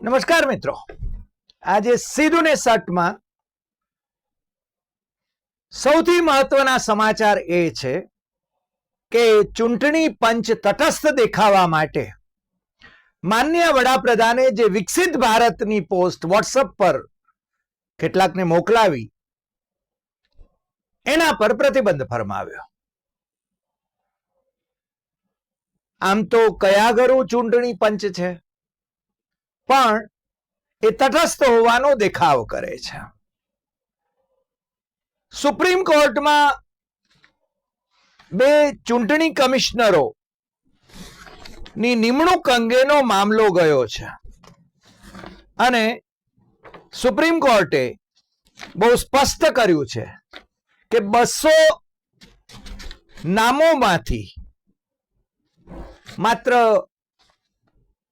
નમસ્કાર મિત્રો. આજે સીધું ને સટમાં સૌથી મહત્વના સમાચાર એ છે કે ચૂંટણી પંચ તટસ્થ દેખાવા માટે માન્ય વડાપ્રધાને જે વિકસિત ભારતની પોસ્ટ વોટ્સઅપ પર કેટલાકને મોકલાવી, એના પર પ્રતિબંધ ફરમાવ્યો. આમ તો કયા ઘરું ચૂંટણી પંચ છે? પણ એ તટસ્થ હોવાનો દેખાવ કરે છે. સુપ્રીમ કોર્ટમાં બે ચૂંટણી કમિશનરો ની નિમણૂક અંગેનો મામલો ગયો છે. અને સુપ્રીમ કોર્ટે બહુ સ્પષ્ટ કર્યું છે કે બસો નામોમાંથી માત્ર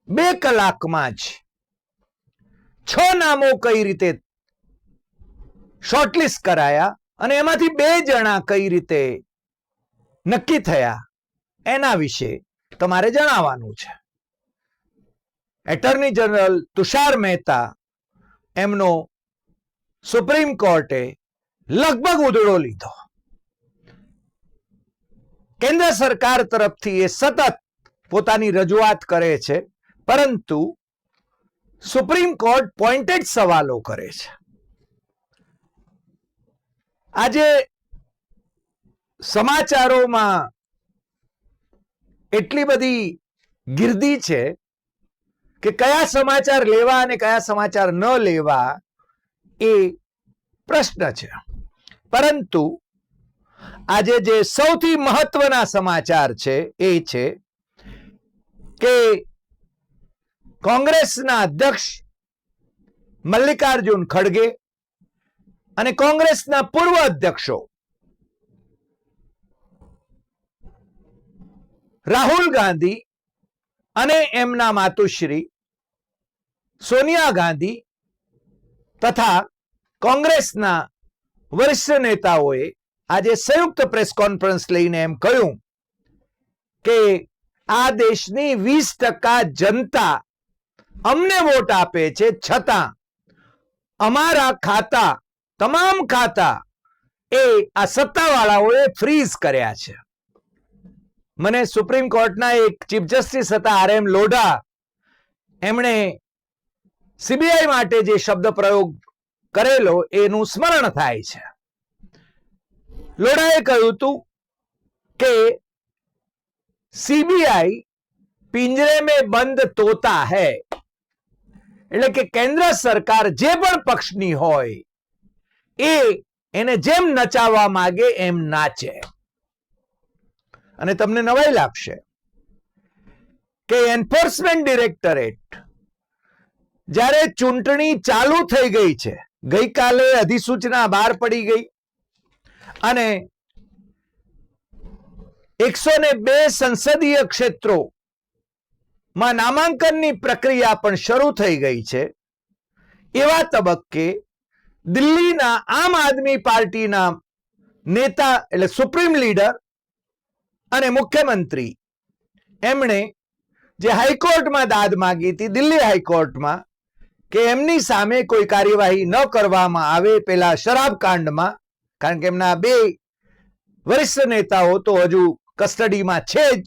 બે કલાકમાં જ છ નામો કઈ રીતે શોર્ટલિસ્ટ કરાયા અને એમાંથી બે જણા કઈ રીતે નક્કી થયા એના વિશે તમારે જણાવવાનું છે. એટર્ની જનરલ તુષાર મહેતા એમનો સુપ્રીમ કોર્ટે લગભગ ઉધડો લીધો. કેન્દ્ર સરકાર તરફથી એ સતત પોતાની રજૂઆત કરે છે, પરંતુ સુપ્રીમ કોર્ટ પોઈન્ટેડ સવાલો કરે છે. આજે સમાચારોમાં એટલી બધી ગીર્દી છે કે કયા સમાચાર લેવા અને કયા સમાચાર ન લેવા એ પ્રશ્ન છે. પરંતુ આજે જે સૌથી મહત્વના સમાચાર છે એ છે કે કોંગ્રેસના અધ્યક્ષ મલ્લિકાર્જુન ખડગે અને કોંગ્રેસના પૂર્વ અધ્યક્ષો રાહુલ ગાંધી અને એમના માતુશ્રી સોનિયા ગાંધી તથા કોંગ્રેસના વરિષ્ઠ નેતાઓએ આજે સંયુક્ત પ્રેસ કોન્ફરન્સ લઈને એમ કહ્યું કે આ દેશની વીસ ટકા જનતા અમને વોટ આપે છે છતાં અમારા ખાતા, તમામ ખાતા એ આ સત્તાવાળાઓએ ફ્રીઝ કર્યા છે. મને સુપ્રીમ કોર્ટના એક ચીફ જસ્ટિસ હતા, આર એમ લોઢા. એમણે સીબીઆઈ માટે જે શબ્દ પ્રયોગ કરેલો, એનું સ્મરણ થાય છે. લોઢાએ કહ્યું હતું કે સીબીઆઈ પિંજરે મેં બંધ તોતા હૈ. એટલે કે કેન્દ્ર સરકાર જે પણ પક્ષની હોય, એ એને જેમ નચાવવા માંગે એમ નાચે. અને તમને નવાઈ લાગશે કે એન્ફોર્સમેન્ટ ડિરેક્ટરેટ જ્યારે ચૂંટણી ચાલુ થઈ ગઈ છે, ગઈકાલે અધિસૂચના બહાર પડી ગઈ અને એકસો ને બે સંસદીય ક્ષેત્રો માં નામાંકનની પ્રક્રિયા પણ શરૂ થઈ ગઈ છે. એવા તબક્કે દિલ્હીના આમ આદમી પાર્ટીના નેતા એટલે સુપ્રીમ લીડર અને મુખ્યમંત્રી એમણે જે હાઈકોર્ટમાં દાદ માગી હતી, દિલ્હી હાઈકોર્ટમાં, કે એમની સામે કોઈ કાર્યવાહી ન કરવામાં આવે પેલા શરાબ કાંડમાં, કારણ કે એમના બે વરિષ્ઠ નેતાઓ તો હજુ કસ્ટડીમાં છે જ.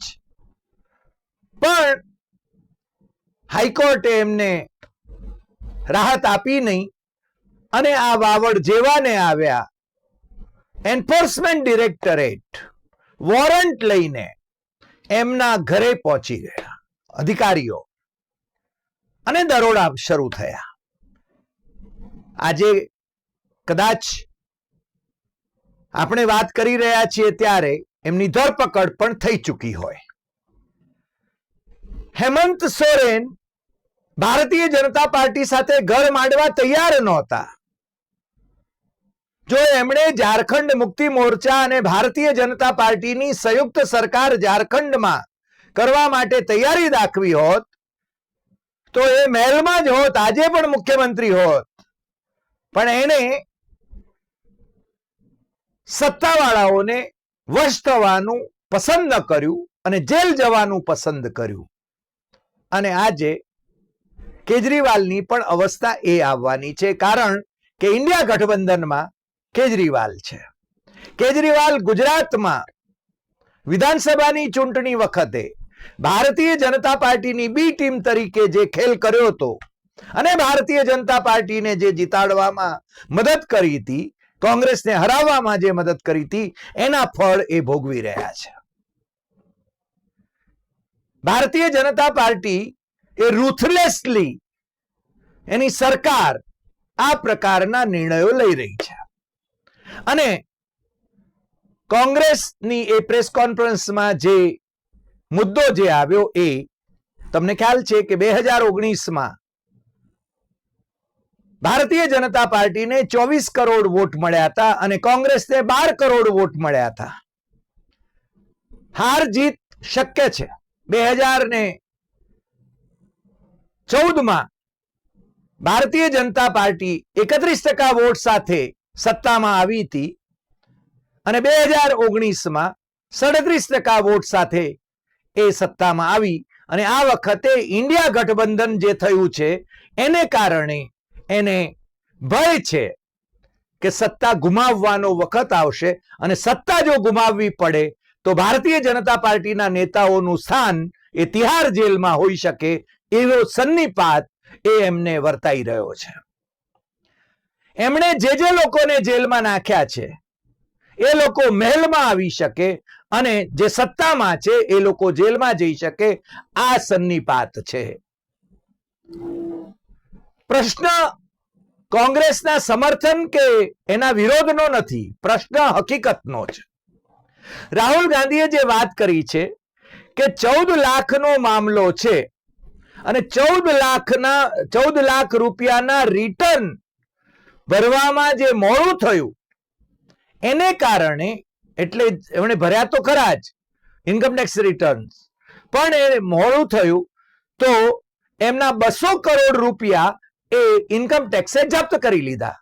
પણ હાઈકોર્ટે એમને રાહત આપી નહીં. અને આ વાવડ જેવાને આવ્યા, એન્ફોર્સમેન્ટ ડિરેક્ટરેટ વોરંટ લઈને એમના ઘરે પહોંચી ગયા, અધિકારીઓ. અને દરોડા શરૂ થયા. આજે કદાચ આપણે વાત કરી રહ્યા છીએ ત્યારે એમની ધરપકડ પણ થઈ ચૂકી હોય. હેમંત સોરેન ભારતીય જનતા પાર્ટી સાથે ઘર માંડવા તૈયાર નહોતા. જો એમણે ઝારખંડ મુક્તિ મોરચા અને ભારતીય જનતા પાર્ટીની સંયુક્ત સરકાર ઝારખંડમાં કરવા માટે તૈયારી દાખવી હોત, તો એ મહેલમાં જ હોત, આજે પણ મુખ્યમંત્રી હોત. પણ એણે સત્તાવાળાઓને વશ થવાનું પસંદ ન કર્યું અને જેલ જવાનું પસંદ કર્યું. અને આજે કેજરીવાલની પણ અવસ્થા એ આવવાની છે, કારણ કે ઇન્ડિયા ગઠબંધનમાં કેજરીવાલ છે. કેજરીવાલ ગુજરાતમાં વિધાનસભાની ચૂંટણી વખતે ભારતીય જનતા પાર્ટીની બી ટીમ તરીકે જે ખેલ કર્યો હતો અને ભારતીય જનતા પાર્ટીને જે જીતાડવામાં મદદ કરી હતી, કોંગ્રેસને હરાવવામાં જે મદદ કરી હતી, એના ફળ એ ભોગવી રહ્યા છે. ભારતીય જનતા પાર્ટી એ રૂથલેસલી એની સરકાર આ પ્રકારના નિર્ણયો લઈ રહી છે. અને કોંગ્રેસની એ પ્રેસ કોન્ફરન્સમાં જે મુદ્દો જે આવ્યો એ તમને ખ્યાલ છે કે બે હજાર ઓગણીસમાં ભારતીય જનતા પાર્ટીને ચોવીસ કરોડ વોટ મળ્યા હતા અને કોંગ્રેસને બાર કરોડ વોટ મળ્યા હતા. હાર જીત શક્ય છે. બે હજાર ને ચૌદમાં ભારતીય જનતા પાર્ટી એકત્રીસ ટકા વોટ સાથે સત્તામાં આવી હતી અને બે હજાર ઓગણીસમાં સડત્રીસ ટકા વોટ સાથે એ સત્તામાં આવી અને આ વખતે ઇન્ડિયા ગઠબંધન જે થયું છે, એને કારણે એને ભય છે કે સત્તા ગુમાવવાનો વખત આવશે અને સત્તા જો ગુમાવવી પડે તો ભારતીય જનતા પાર્ટીના નેતાઓનું સ્થાન એ તિહાર જેલમાં હોઈ શકે એવો સન્નિપાત એ એમને વર્તાઈ રહ્યો છે. એમણે જે જે લોકોને જેલમાં નાખ્યા છે, એ લોકો મહેલમાં આવી શકે અને જે સત્તામાં છે, એ લોકો જેલમાં જઈ શકે, આ સન્નિપાત છે. પ્રશ્ન કોંગ્રેસના સમર્થન કે એના વિરોધનો નથી, પ્રશ્ન હકીકતનો છે રાહુલ ગાંધીએ જે વાત કરી છે કે ચૌદ લાખનો મામલો છે અને ચૌદ લાખના, ચૌદ લાખ રૂપિયાના રિટર્ન ભરવામાં જે મોડું થયું, એને કારણે એટલે એમણે ભર્યા તો ખરા જ ઇન્કમટેક્સ રિટર્ન પણ એ મોડું થયું તો એમના બસો કરોડ રૂપિયા એ ઇન્કમ ટેક્સે જપ્ત કરી લીધા.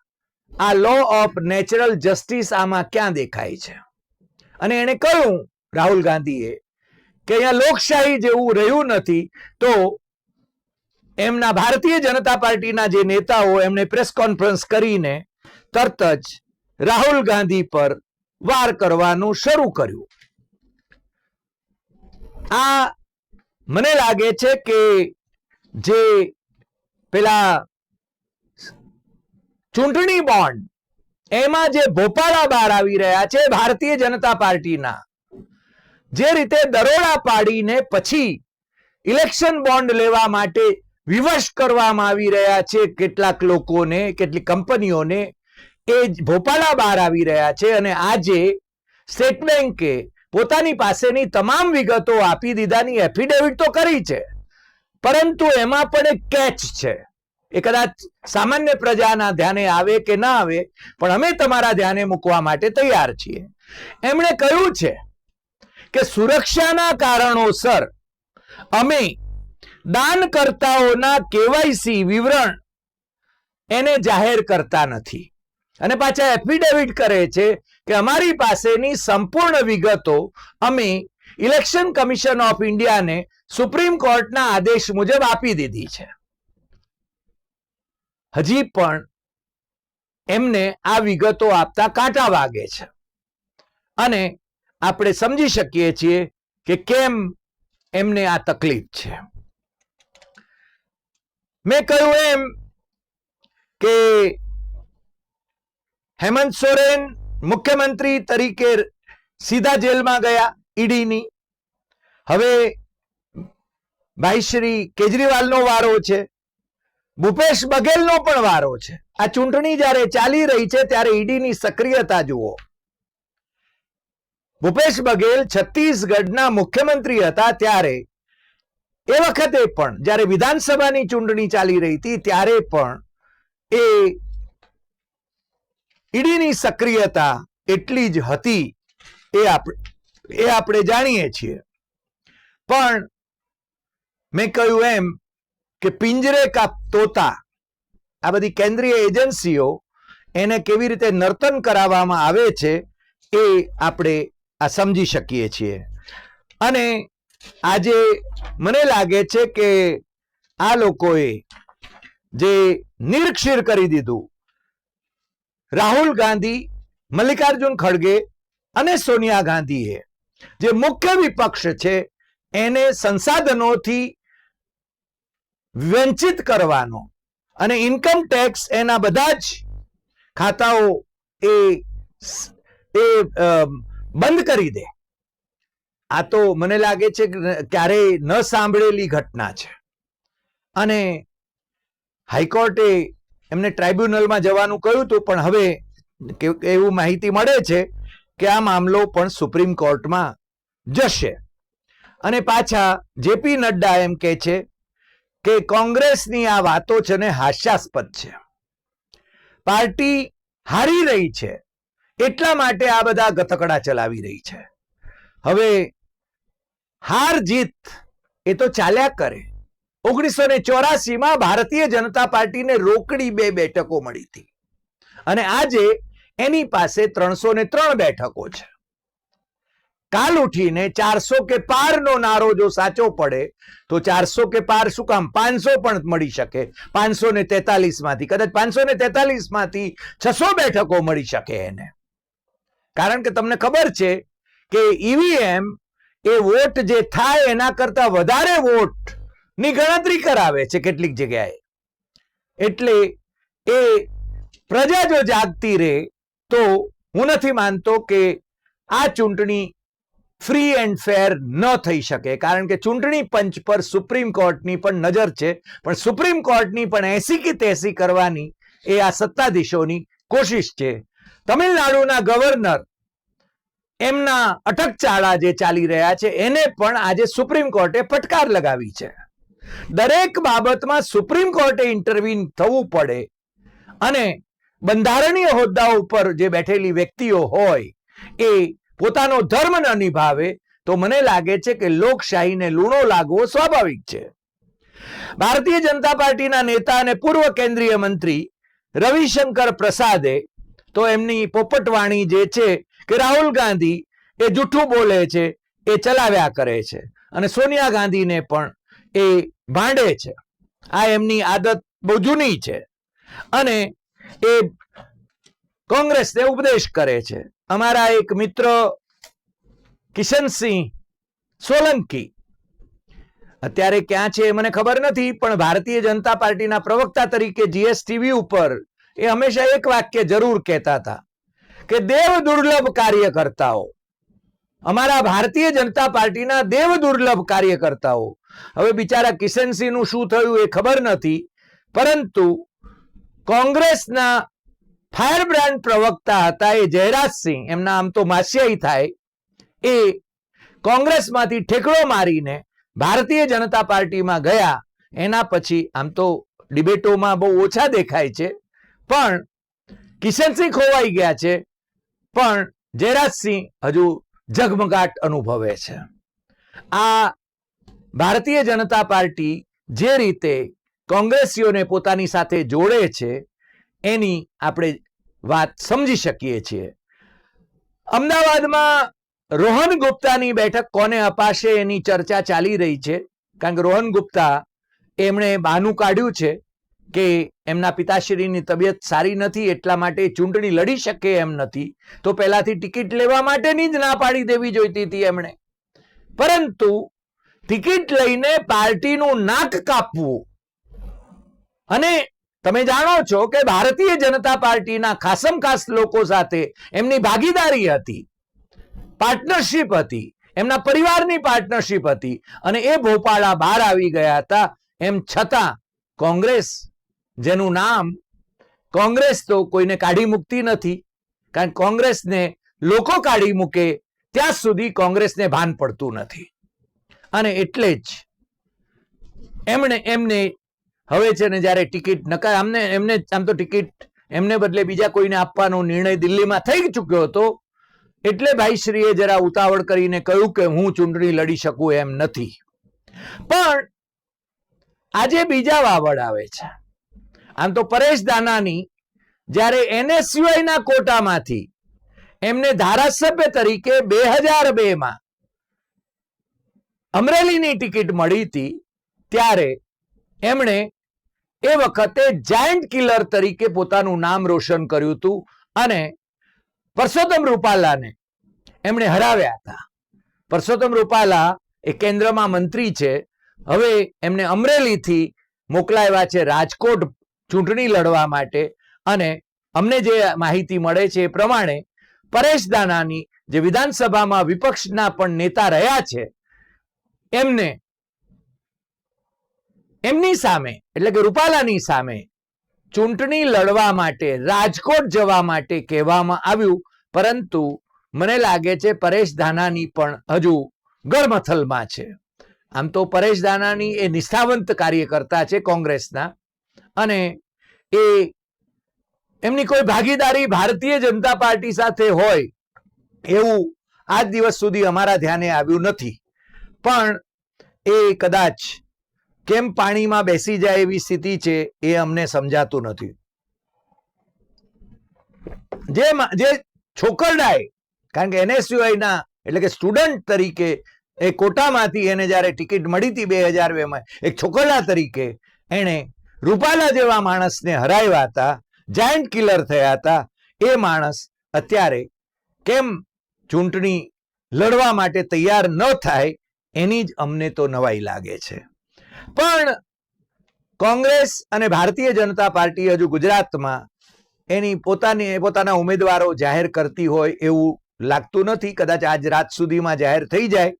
આ લો ઓફ નેચરલ જસ્ટિસ આમાં ક્યાં દેખાય છે? અને એણે કહ્યું રાહુલ ગાંધીએ કે અહીંયા લોકશાહી જેવું રહ્યું નથી, તો એમના ભારતીય જનતા પાર્ટીના જે નેતાઓ એમણે પ્રેસ કોન્ફરન્સ કરીને તરત જ રાહુલ ગાંધી પર વાર કરવાનું શરૂ કર્યું. આ મને લાગે છે કે જે પેલા ચૂંટણી બોન્ડ એમાં જે ભોપાળા બહાર આવી રહ્યા છે ભારતીય જનતા પાર્ટીના, જે રીતે દરોડા પાડીને પછી ઇલેક્શન બોન્ડ લેવા માટે વિવશ કરવામાં આવી રહ્યા છે. કેટલાક લોકોને, કેટલીક કંપનીઓને એ જ ભોપાળા બહાર આવી રહ્યા છે અને આજે સ્ટેટ બેંકે પોતાની પાસેની તમામ વિગતો આપી દીધાની એફિડેવિટ તો કરી છે. પરંતુ એમાં પણ એક કેચ છે. એ કદાચ સામાન્ય પ્રજાના ધ્યાને આવે કે ના આવે, પણ અમે તમારા ધ્યાને મૂકવા માટે તૈયાર છીએ. એમણે કહ્યું છે કે સુરક્ષાના કારણોસર અમે દાનકર્તાઓના કેવાયસી વિવરણ એને જાહેર કરતા નથી. અને પાછા એફિડેવિટ કરે છે કે અમારી પાસેની સંપૂર્ણ વિગતો અમે ઇલેક્શન કમિશન ઓફ ઇન્ડિયાને સુપ્રીમ કોર્ટના આદેશ મુજબ આપી દીધી છે. હજી પણ એમને આ વિગતો આપતા કાંટા વાગે છે. અને આપણે સમજી શકીએ છીએ કે કેમ એમને આ તકલીફ છે. મેં કહ્યું એમ કે હેમંત સોરેન મુખ્યમંત્રી તરીકે સીધા જેલમાં ગયા ઈડીની. હવે ભાઈ શ્રી કેજરીવાલનો વારો છે, ભૂપેશ બઘેલનો પણ વારો છે. આ ચૂંટણી જ્યારે ચાલી રહી છે ત્યારે ઈડીની સક્રિયતા જુઓ. ભૂપેશ બઘેલ છત્તીસગઢના મુખ્યમંત્રી હતા ત્યારે એ વખતે પણ જ્યારે વિધાનસભાની ચૂંટણી ચાલી રહી હતી, ત્યારે પણ એ ઈડીની સક્રિયતા એટલી જ હતી એ આપણે એ આપણે જાણીએ છીએ. પણ મેં કહ્યું એમ કે પિંજરે કા તોતા આ બધી કેન્દ્રીય એજન્સીઓ એને કેવી રીતે નર્તન કરાવવામાં આવે છે એ આપણે આ સમજી શકીએ છીએ. અને આજે મને લાગે છે કે આ લોકોએ જે નિરક્ષીર કરી દીધું, રાહુલ ગાંધી, મલ્લિકાર્જુન ખડગે અને સોનિયા ગાંધીએ, જે મુખ્ય વિપક્ષ છે, એને સંસાધનોથી વંચિત કરવાનો અને ઇન્કમ ટેક્સ એના બધા જ ખાતાઓ એ બંધ કરી દે. આ તો મને લાગે છે ક્યારેય ન સાંભળેલી ઘટના છે. અને હાઈકોર્ટે એમને ટ્રાઇબ્યુનલમાં જવાનું કહ્યું હતું, પણ હવે એવું માહિતી મળે છે કે આ મામલો પણ સુપ્રીમ કોર્ટમાં જશે. અને પાછા જેપી નડ્ડા એમ કે છે કે કોંગ્રેસની આ વાતો છે ને હાસ્યાસ્પદ છે. પાર્ટી હારી રહી છે. એટલા માટે આ બધા ગતકડા ચલાવી રહી છે. હવે હાર જીત, એ તો ચાલ્યા કરે. ઓગણીસો ને ચોરાસીમાં ભારતીય જનતા પાર્ટીને રોકડી બે બેઠકો મળી હતી. અને આજે એની પાસે ત્રણસો ને ત્રણ બેઠકો છે. કાલ ઉઠીને ચારસો કે પારનો નારો જો સાચો પડે, તો ચારસો કે પાર શું કામ? પાંચસો પણ મળી શકે. પાંચસો ને તેતાલીસમાંથી કદાચ પાંચસો ને તેતાલીસમાંથી છસો બેઠકો મળી શકે એને. કારણ કે તમને ખબર છે કે ઈવીએમ એ વોટ જે થાય એના કરતા વધારે વોટની ગણતરી કરાવે છે કેટલીક જગ્યાએ. એટલે એ પ્રજા જો જાગતી રહે તો હું નથી માનતો કે આ ચૂંટણી ફ્રી એન્ડ ફેર ન થઈ શકે. કારણ કે ચૂંટણી પંચ પર સુપ્રીમ કોર્ટની પણ નજર છે. પણ સુપ્રીમ કોર્ટની પણ એસી કે તેસી કરવાની એ આ સત્તાધીશોની કોશિશ છે. તમિલનાડુના ગવર્નર એમના અટકચાળા જે ચાલી રહ્યા છે, એને પણ આજે સુપ્રીમ કોર્ટે ફટકાર લગાવી છે. દરેક બાબતમાં સુપ્રીમ કોર્ટે ઇન્ટરવ્યુન થવું પડે અને બંધારણીય હોદ્દાઓ ઉપર જે બેઠેલી વ્યક્તિઓ હોય, એ પોતાનો ધર્મ ન નિભાવે, તો મને લાગે છે કે લોકશાહીને લૂણો લાગવો સ્વાભાવિક છે. ભારતીય જનતા પાર્ટીના નેતા અને પૂર્વ કેન્દ્રીય મંત્રી રવિશંકર પ્રસાદે, તો એમની પોપટવાણી જે છે કે રાહુલ ગાંધી એ જૂઠું બોલે છે, એ ચલાવ્યા કરે છે. અને સોનિયા ગાંધીને પણ એ ભાંડે છે. આ એમની આદત બહુ જૂની છે. અને એ કોંગ્રેસને ઉપદેશ કરે છે. અમારા એક મિત્ર કિશનસિંહ સોલંકી, અત્યારે ક્યાં છે મને ખબર નથી, પણ ભારતીય જનતા પાર્ટીના પ્રવક્તા તરીકે જીએસટીવી ઉપર એ હંમેશા એક વાક્ય જરૂર કહેતા હતા. કે દેવ દુર્લભ કાર્યકર્તાઓ અમારા ભારતીય જનતા પાર્ટીના દેવ દુર્લભ કાર્યકર્તાઓ હવે બિચારા કિશનસિંહનું શું થયું એ ખબર નથી, પરંતુ કોંગ્રેસના ફાયર બ્રાન્ડ પ્રવક્તા હતા એ જયરાજસિંહ, એમના આમ તો માસ્યાઈ થાય, એ કોંગ્રેસમાંથી ઠેકડો મારીને ભારતીય જનતા પાર્ટીમાં ગયા. એના પછી આમ તો ડિબેટોમાં બહુ ઓછા દેખાય છે, પણ કિશનસિંહ ખોવાઈ ગયા છે. પણ જયરાજસિંહ હજુ ઝગમગાટ અનુભવે છે. આ ભારતીય જનતા પાર્ટી જે રીતે કોંગ્રેસીઓને પોતાની સાથે જોડે છે, એની આપણે વાત સમજી શકીએ છીએ. અમદાવાદમાં રોહન ગુપ્તાની બેઠક કોને અપાશે એની ચર્ચા ચાલી રહી છે, કારણ કે રોહન ગુપ્તા એમણે બહાનું કાઢ્યું છે. કે એમના પિતાશ્રીની તબિયત સારી નથી, એટલા માટે ચૂંટણી લડી શકે એમ નથી, તો પહેલાથી ટિકિટ લેવા માટેની જ ના પાડી દેવી જોઈતી હતી એમણે. પરંતુ ટિકિટ લઈને પાર્ટીનું નાક કાપવું. અને તમે જાણો છો કે ભારતીય જનતા પાર્ટીના ખાસમ ખાસ લોકો સાથે એમની ભાગીદારી હતી, પાર્ટનરશિપ હતી, એમના પરિવારની પાર્ટનરશિપ હતી અને એ ભોપાળા બહાર આવી ગયા હતા, એમ છતાં કોંગ્રેસ જેનું નામ કોંગ્રેસ તો કોઈને કાઢી મૂકતી નથી. કારણ કોંગ્રેસને લોકો કાઢી મૂકે ત્યાં સુધી કોંગ્રેસને ભાન પડતું નથી. અને એટલે જ એમણે એમને હવે છે ને જ્યારે ટિકિટ નકાર અમને એમને આમ તો ટિકિટ એમને બદલે બીજા કોઈને આપવાનો નિર્ણય દિલ્હીમાં થઈ ચૂક્યો હતો. એટલે ભાઈશ્રીએ જરા ઉતાવળ કરીને કહ્યું કે હું ચૂંટણી લડી શકું એમ નથી. પણ આજે બીજા વાવડ આવે છે. આમ તો પરેશ દાનાની જ્યારે એનએસયુઆઈ ના કોટામાંથી એમને ધારાસભ્ય તરીકે બે હજાર બે માં અમરેલીની ટિકિટ મળી હતી, ત્યારે એમણે એ વખતે જાયન્ટ કિલર તરીકે પોતાનું નામ રોશન કર્યું હતું અને પરસોત્તમ રૂપાલાને એમણે હરાવ્યા હતા. પરસોત્તમ રૂપાલા એ કેન્દ્રમાં મંત્રી છે. હવે એમને અમરેલીથી મોકલાવ્યા છે રાજકોટ ચૂંટણી લડવા માટે. અને અમને જે માહિતી મળે છે એ પ્રમાણે પરેશ દાનાની જે વિધાનસભામાં વિપક્ષના પણ નેતા રહ્યા છે, એમને એમની સામે, એટલે કે રૂપાલાની સામે ચૂંટણી લડવા માટે રાજકોટ જવા માટે કહેવામાં આવ્યું, પરંતુ મને લાગે છે પરેશ ધાનાની પણ હજુ ગળમથલમાં છે. આમ તો પરેશ દાનાની એ નિષ્ઠાવંત કાર્યકર્તા છે કોંગ્રેસના. અને એ એમની કોઈ ભાગીદારી ભારતીય જનતા પાર્ટી સાથે હોય એવું આજ દિવસ સુધી અમારા ધ્યાને આવ્યું નથી. પણ એ કદાચ કેમ પાણીમાં બેસી જાય એવી સ્થિતિ છે એ અમને સમજાતું નથી. જે જે છોકરડાએ કારણ કે એનએસયુઆઈના એટલે કે સ્ટુડન્ટ તરીકે એ કોટામાંથી એને જ્યારે ટિકિટ મળી હતી બે હજાર બેમાં, એક છોકરડા તરીકે એણે રૂપાલા જેવા માણસને હરાવ્યા હતા જાયન્ટ કિલર થયા હતા, એ માણસ અત્યારે કેમ ચૂંટણી લડવા માટે તૈયાર ન થાય એની જ અમને તો નવાઈ લાગે છે. પણ કોંગ્રેસ અને ભારતીય જનતા પાર્ટી હજુ ગુજરાતમાં એની પોતાની, પોતાના ઉમેદવારો જાહેર કરતી હોય એવું લાગતું નથી. કદાચ આજ રાત સુધીમાં જાહેર થઈ જાય.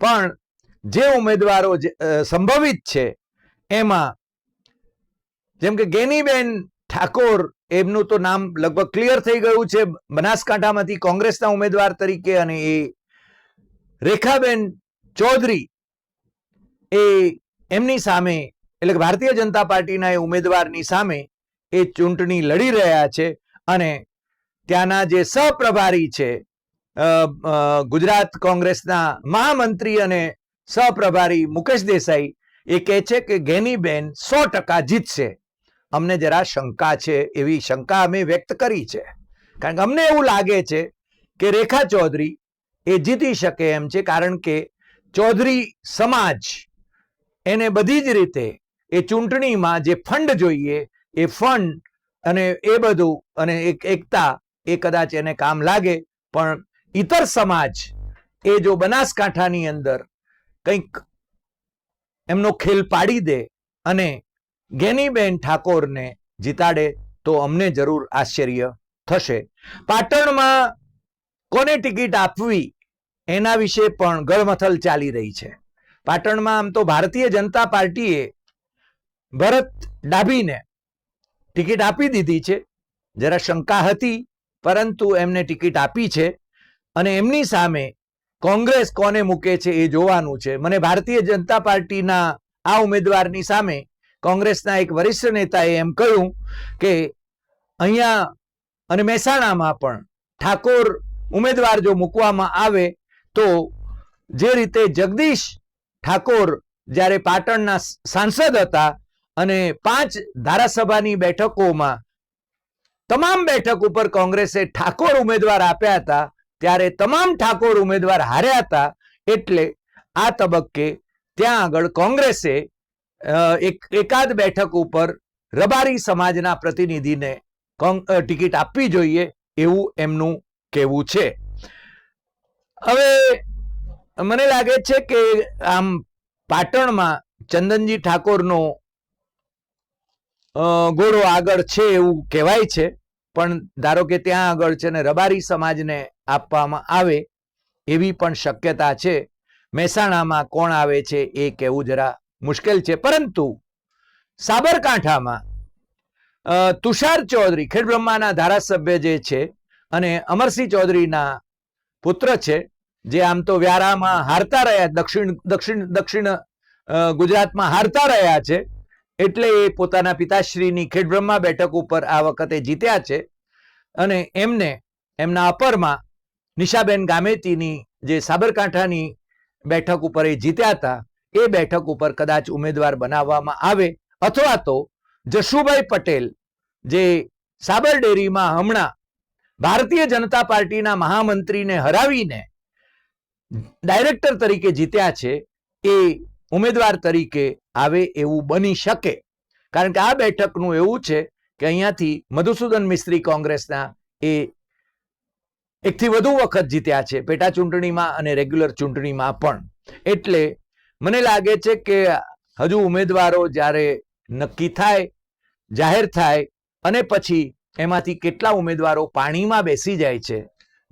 પણ જે ઉમેદવારો સંભવિત છે, એમાં જેમ કે ગેનીબેન ઠાકોર, એમનું તો નામ લગભગ ક્લિયર થઈ ગયું છે. બનાસકાંઠામાંથી કોંગ્રેસના ઉમેદવાર તરીકે અને એ રેખાબેન ચૌધરી એ એમની સામે, એટલે કે ભારતીય જનતા પાર્ટીના એ ઉમેદવારની સામે એ ચૂંટણી લડી રહ્યા છે. અને ત્યાંના જે સહપ્રભારી છે ગુજરાત કોંગ્રેસના મહામંત્રી અને સહપ્રભારી મુકેશ દેસાઈ એ કહે છે કે ગેનીબેન સો ટકા જીતશે. અમને જરા શંકા છે, એવી શંકા અમે વ્યક્ત કરી છે. કારણ કે અમને એવું લાગે છે કે રેખા ચૌધરી એ જીતી શકે એમ છે, કારણ કે ચૌધરી સમાજ એને બધી જ રીતે એ ચૂંટણીમાં જે ફંડ જોઈએ, એ ફંડ અને એ બધું અને એક એકતા એ કદાચ એને કામ લાગે, પણ ઇતર સમાજ એ જો બનાસકાંઠાની અંદર કંઈક એમનો ખેલ પાડી દે અને ગેનીબેન ઠાકોરને જીતાડે તો અમને જરૂર આશ્ચર્ય થશે. પાટણમાં કોને ટિકિટ આપવી? એના વિશે પણ ગળમથલ ચાલી રહી છે. પાટણમાં આમ તો ભારતીય જનતા પાર્ટીએ ભરત ડાભીને ટિકિટ આપી દીધી છે. જરા શંકા હતી, પરંતુ એમને ટિકિટ આપી છે અને એમની સામે કોંગ્રેસ કોને મૂકે છે એ જોવાનું છે. મને ભારતીય જનતા પાર્ટીના આ ઉમેદવારની સામે કોંગ્રેસના એક વરિષ્ઠ નેતાએ એમ કહ્યું કે અહીંયા અને મહેસાણામાં પણ ઠાકોર ઉમેદવાર જો મૂકવામાં આવે તો જે રીતે જગદીશ ઠાકોર જ્યારે પાટણના સાંસદ હતા અને પાંચ ધારાસભાની બેઠકોમાં તમામ બેઠક ઉપર કોંગ્રેસે ઠાકોર ઉમેદવાર આપ્યા હતા, ત્યારે તમામ ઠાકોર ઉમેદવાર હાર્યા હતા, એટલે આ તબક્કે ત્યાં આગળ કોંગ્રેસે એક, એકાદ બેઠક ઉપર રબારી સમાજના પ્રતિનિધિને ટિકિટ આપવી જોઈએ એવું એમનું કહેવું છે. હવે મને લાગે છે કે આમ પાટણમાં ચંદનજી ઠાકોરનો ઘોડો આગળ છે એવું કહેવાય છે, પણ ધારો કે ત્યાં આગળ છે ને રબારી સમાજને આપવામાં આવે એવી પણ શક્યતા છે. મહેસાણામાં કોણ આવે છે એ કહેવું જરા મુશ્કેલ છે. પરંતુ સાબરકાંઠામાં તુષાર ચૌધરી ખેડબ્રહ્માના ધારાસભ્ય જે છે અને અમરસિંહ ચૌધરીના પુત્ર છે, જે આમ તો વ્યારામાં હારતા રહ્યા, દક્ષિણ દક્ષિણ દક્ષિણ ગુજરાતમાં હારતા રહ્યા છે, એટલે એ પોતાના પિતાશ્રીની ખેડબ્રહ્મા બેઠક ઉપર આ વખતે જીત્યા છે. અને એમને, એમના અપરમાં નિશાબેન ગામેતીની જે સાબરકાંઠાની બેઠક ઉપર એ જીત્યા હતા એ બેઠક ઉપર કદાચ ઉમેદવાર બનાવવામાં આવે અથવા તો જશુભાઈ પટેલ જે સાબરડેરીમાં હમણાં ભારતીય જનતા પાર્ટીના મહામંત્રીને હરાવીને ડાયરેક્ટર તરીકે જીત્યા છે, એ ઉમેદવાર તરીકે આવે એવું બની શકે. કારણ કે આ બેઠકનું એવું છે કે અહીંયાથી મધુસૂદન મિસ્ત્રી કોંગ્રેસના એ એકથી વધુ વખત જીત્યા છે, પેટા ચૂંટણીમાં અને રેગ્યુલર ચૂંટણીમાં પણ. એટલે મને લાગે છે કે હજુ ઉમેદવારો જ્યારે નક્કી થાય, જાહેર થાય અને પછી એમાંથી કેટલા ઉમેદવારો પાણીમાં બેસી જાય છે.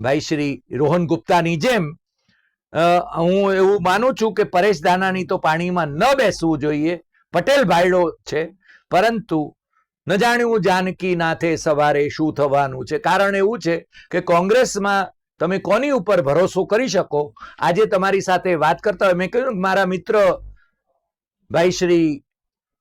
ભાઈ શ્રી રોહન ગુપ્તાની જેમ હું એવું માનું છું કે પરેશ દાનાની તો પાણીમાં ન બેસવું જોઈએ. પટેલ ભાઈડો છે, પરંતુ ન જાણ્યું જાનકી નાથે સવારે શું થવાનું છે? કારણ એવું છે કે કોંગ્રેસમાં તમે કોની ઉપર ભરોસો કરી શકો? આજે તમારી સાથે વાત કરતા હોય, મેં કહ્યું મારા મિત્ર ભાઈ શ્રી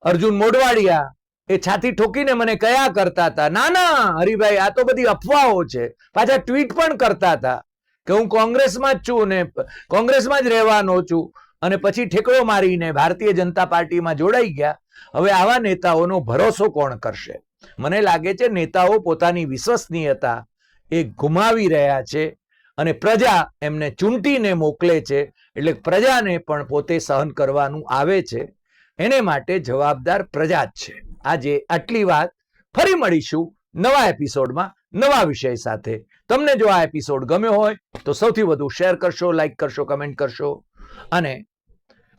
અર્જુન મોઢવાડિયા એ છાતી ઠોકીને મને કયા કરતા હતા? ના ના, હરિભાઈ, આ તો બધી અફવાઓ છે. પાછા ટ્વીટ પણ કરતા હતા કે હું કોંગ્રેસમાં જ છું ને, કોંગ્રેસમાં જ રહેવાનો છું. અને પછી ઠેકડો મારીને ભારતીય જનતા પાર્ટીમાં જોડાઈ ગયા. હવે આવા નેતાઓનો ભરોસો કોણ કરશે? મને લાગે છે નેતાઓ પોતાની વિશ્વસનીયતા એ ગુમાવી રહ્યા છે. અને પ્રજા એમને ચૂંટીને મોકલે છે, એટલે પ્રજાને પણ પોતે સહન કરવાનું આવે છે. એને માટે જવાબદાર પ્રજા જ છે. આજે આટલી વાત ફરી મળીશું નવા એપિસોડમાં નવા વિષય સાથે. તમને જો આ એપિસોડ ગમ્યો હોય, તો સૌથી વધુ શેર કરશો, લાઈક કરશો, કમેન્ટ કરશો. અને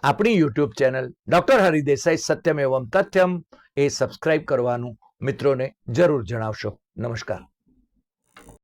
આપણી YouTube channel doctor Hari Desai Satyam એવમ તથ્યમ એ સબસ્ક્રાઇબ કરવાનું મિત્રોને જરૂર જણાવશો. નમસ્કાર.